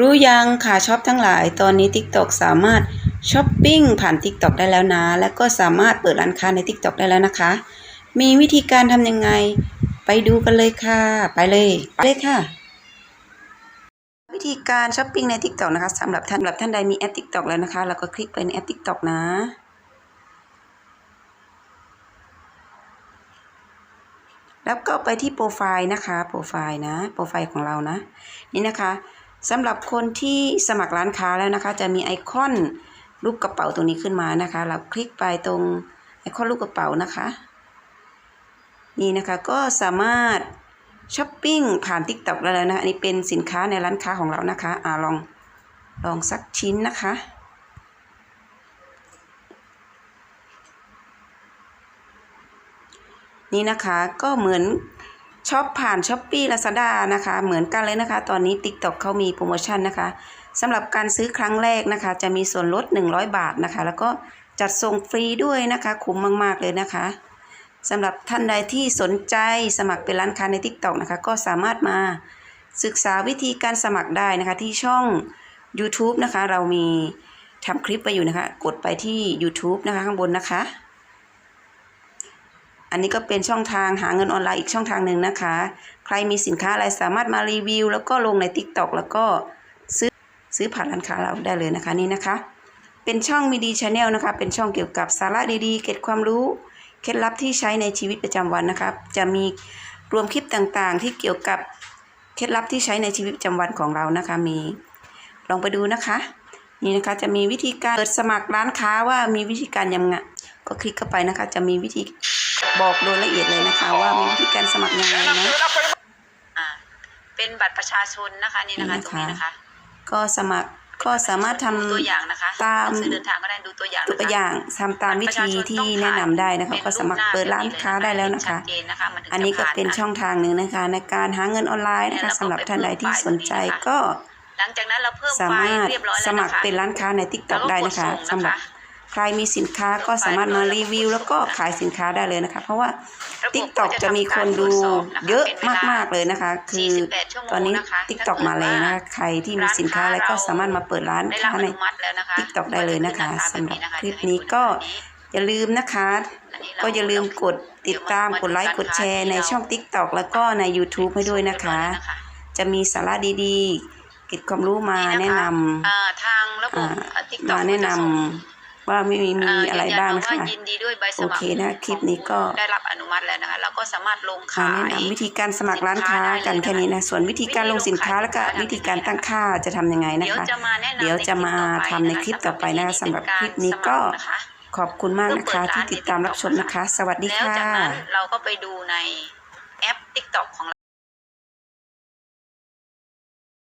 รู้ยังค่ะช็อปทั้งหลาย ตอนนี้ TikTok สามารถช้อปปิ้งผ่าน TikTok ได้แล้วนะ และก็สามารถเปิดร้านค้าใน TikTok ได้แล้วนะคะ มีวิธีการทำยังไง ไปดูกันเลยค่ะ ไปเลยไปเลยค่ะ วิธีการช้อปปิ้งใน TikTok นะคะสำหรับท่านสำหรับท่านใดมีแอป TikTok แล้วนะคะ เราก็คลิกไปในแอป TikTok นะแล้วก็ไปที่โปรไฟล์นะคะ โปรไฟล์นะ โปรไฟล์ของเรานะ นี่นะคะ สำหรับคนที่สมัครร้านค้าแล้วนะคะ จะมีไอคอนรูปกระเป๋าตรงนี้ขึ้นมานะคะ เราคลิกไปตรงไอคอนรูปกระเป๋านะคะ นี่นะคะก็สามารถช้อปปิ้งผ่าน TikTok ได้แล้วนะอันนี้เป็นสินค้าในร้านค้าของเรานะคะอ่าลองลองสักชิ้นนะคะ นี่นะคะก็เหมือน ช็อปผ่านช้อปปี้ลาซาด้านะคะ เหมือนกันเลยนะคะ ตอนนี้ TikTok เขามีโปรโมชั่นนะคะสำหรับการซื้อครั้งแรกนะคะ จะมีส่วนลด 100 บาทนะคะ แล้วก็จัดส่งฟรีด้วยนะคะ คุ้มมาก ๆ เลยนะคะสำหรับท่านใดที่สนใจสมัครเป็นร้านค้าใน TikTok นะคะ ก็สามารถมาศึกษาวิธีการสมัครได้นะคะ ที่ช่อง YouTube นะคะ เรามีทำคลิปไปอยู่นะคะ กดไปที่ YouTube นะคะข้างบนนะคะ อันนี้ก็เป็นช่องทางหาเงินออนไลน์อีกช่องทางหนึ่งนะคะ ใครมีสินค้าอะไรสามารถมารีวิว แล้วก็ลงใน TikTok แล้วก็ซื้อซื้อผ่านร้านค้าเราได้เลยนะคะนี่นะคะ เป็นช่องมีดีชาแนลนะคะ เป็นช่องเกี่ยวกับสาระดีๆ เก็บความรู้เคล็ดลับที่ใช้ในชีวิตประจำวันนะคะจะมีรวมคลิปต่างๆ ที่เกี่ยวกับเคล็ดลับที่ใช้ในชีวิตประจำวันของเรานะคะมีลองไปดูนะคะ นี่นะคะจะมีวิธีการเปิดสมัครร้านค้าว่ามีวิธีการยังไง ก็คลิกเข้าไปนะคะ จะมีวิธีบอกโดยละเอียดเลยนะคะ ว่ามีวิธีการสมัครยังไงนะอ่าเป็นบัตรประชาชนนะคะนี่นะคะนี่ตนะคะรงนี้นะคะ ก็สมัครก็สามารถทำดูตัวอย่างนะคะตามซื้อเดินทางก็ได้ดูตัวอย่างตัวอย่างทำตามวิธีที่แนะนำได้นะคะก็สมัครเปิดร้านค้าได้แล้วนะคะชัดเจนนะคะมัถึงอันนี้ก็จะผ่าเป็นช่องทางหนึ่งนะคะ ในการหาเงินออนไลน์นะคะสำหรับท่านใดที่สนใจก็หลังจากนั้นเราเพิ่มสาไฟมารถล์เรียบร้อยแล้วสนะคะมัครเป็นร้านค้าใน TikTok แล้วก็ได้นะคะกดส่งนะคะสำหรับ ใครมีสินค้าก็สามารถมารีวิว แล้วก็ขายสินค้าได้เลยนะคะ เพราะว่าระบบ TikTok ก็จะมีคนดูทำการตรวจสอบนะคะเยอะป็นวลมากๆเลยนะคะ คือ48ชั่วโมงตอนนี้นะคะ TikTok ถ้มาเลยนะคะใครที่มีสินค้าอะไรก็สามารถมาเปิดร้านได้รับค้าอในนุมัติแล้วนะคะ TikTok ได้เลยนะคะสำหรับแบบะะคลิปนี้ก็อย่าลืมนะคะอันนี้เรก็อย่าลืมกดติดตามกดไลค์กดแชร์ในช่อง TikTok แล้วก็ใน YouTube ให้ด้วยนะคะ จะมีสาระดีๆเก็บความรู้มาแนะนำอ่าทางระบบอ่าติ๊กต็อกมาแนะนำ ว่ามีมีมีอะไรบ้างนะคะยินดีด้วยใบสโอมัครเคนะคลิปนี้ก็ได้รับอนุมัติแล้วนะคะเราก็สามารถลงมาขายแนะนำวิธีการสมัครร้านค้ากันแค่นี้นะส่วนวิธีการลงสินค้าแล้วก็วิธีการตั้งค่าจะทำยังไงนะเดี๋ยวคะจะมาแนะนำเดี๋ยวจะมาทำในคลิปต่อไปนะคะสำหรับคลิปนี้ก็ขอบคุณมากนะคะที่ติดตามรับชมนะคะ สวัสดีแล้วค่ะจากนั้นเราก็ไปดูใน